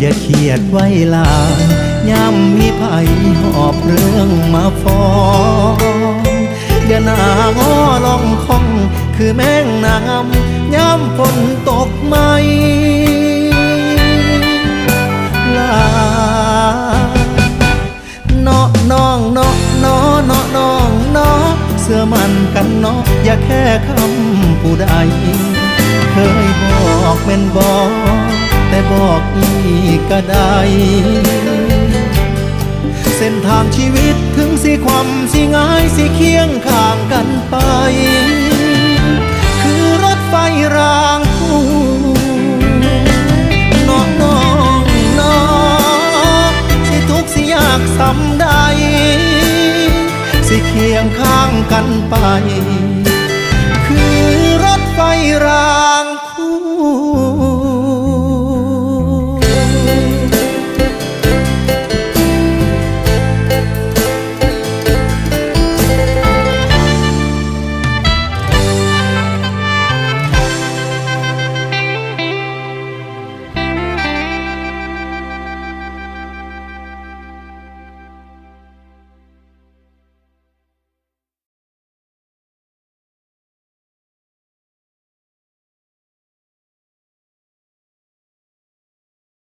อย่าเครียดไว้ลายย่ำมีภัยหอบเรื่องมาฟ้องอย่าหนางอลองคอง คือแมงนามย่ำฝนตกไหมลาเนาะน้องเนาะเนาะเนาะน้องเนาะเสื้อมันกันเนาะอย่าแค่คำผู้ใดเคยบอกเป็นบอกแต่บอกอี ก็ได้ เส้นทางชีวิตถึงสิความสิง่ายสิเคียงข้างกันไป คือรถไฟรางคู่น้องน้องน้องสิทุกสิยากสำใด สิเคียงข้างกันไป คือรถไฟรา